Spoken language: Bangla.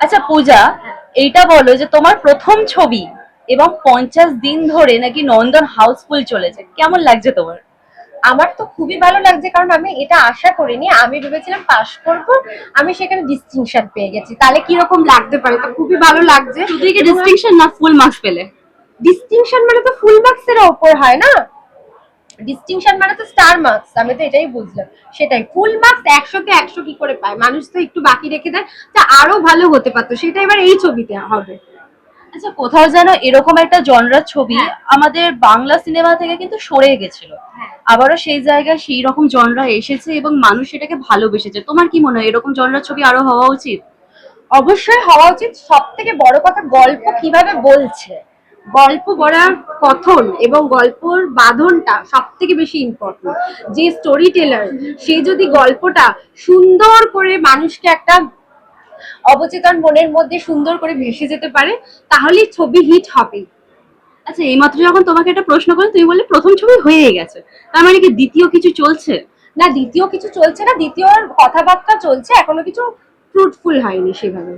আচ্ছা পূজা এইটা বলো যে তোমার প্রথম ছবি এবং পঞ্চাশ দিন ধরে নাকি নন্দন হাউসফুল চলেছে কেমন লাগছে তোমার? আমার তো খুবই ভালো লাগছে কারণ আমি এটা আশা করিনি। আমি ভেবেছিলাম পাশ করব আমি সেখানে ডিস্টিংশন পেয়ে গেছি। তাহলে কীরকম লাগতে পারে? তো খুবই ভালো লাগছে। শুধু কি ডিস্টিংশন না ফুল মার্কস পেলে? ডিস্টিংশন মানে তো ফুল মার্কস এর ওপর হয় না? ডিস্টিংশন মানে তো স্টার মার্কস আমি তো এটাই বুঝলাম। সেটাই ফুল মার্কস একশোতে একশো কি করে পায়? মানুষ তো একটু বাকি রেখে দেয় তা আরও ভালো হতে পারতো। সেটা এবার এই ছবিতে হবে। আচ্ছা কোথাও যেন এরকম একটা জনরার ছবি আমাদের বাংলা সিনেমা থেকে কিন্তু সরে গেছিল। হ্যাঁ। আবারও সেই জায়গায় সেই রকম জনরা এসেছে এবং মানুষ সেটাকে ভালোবেসেছে। তোমার কি মনে হয় এরকম জনরার ছবি আরও হওয়া উচিত? অবশ্যই হওয়া উচিত। সব থেকে বড় কথা গল্প কীভাবে বলছে? গল্প বলার কথন এবং গল্পর বাঁধনটা সব থেকে বেশি ইম্পর্টেন্ট যে স্টোরি টেলার সে যদি গল্পটা সুন্দর করে মানুষকে একটা অবচেতন মনের মধ্যে সুন্দর করে ভেসে যেতে পারে তাহলেই ছবি হিট হবে আচ্ছা এইমাত্র যখন তোমাকে একটা প্রশ্ন করলাম তুমি বললে প্রথম ছবি হয়ে গেছে। তার মানে কি দ্বিতীয় কিছু চলছে? না দ্বিতীয় কিছু চলছে না দ্বিতীয় কথাবার্তা চলছে এখনও কিছু ফ্রুটফুল হয়নি সেভাবে।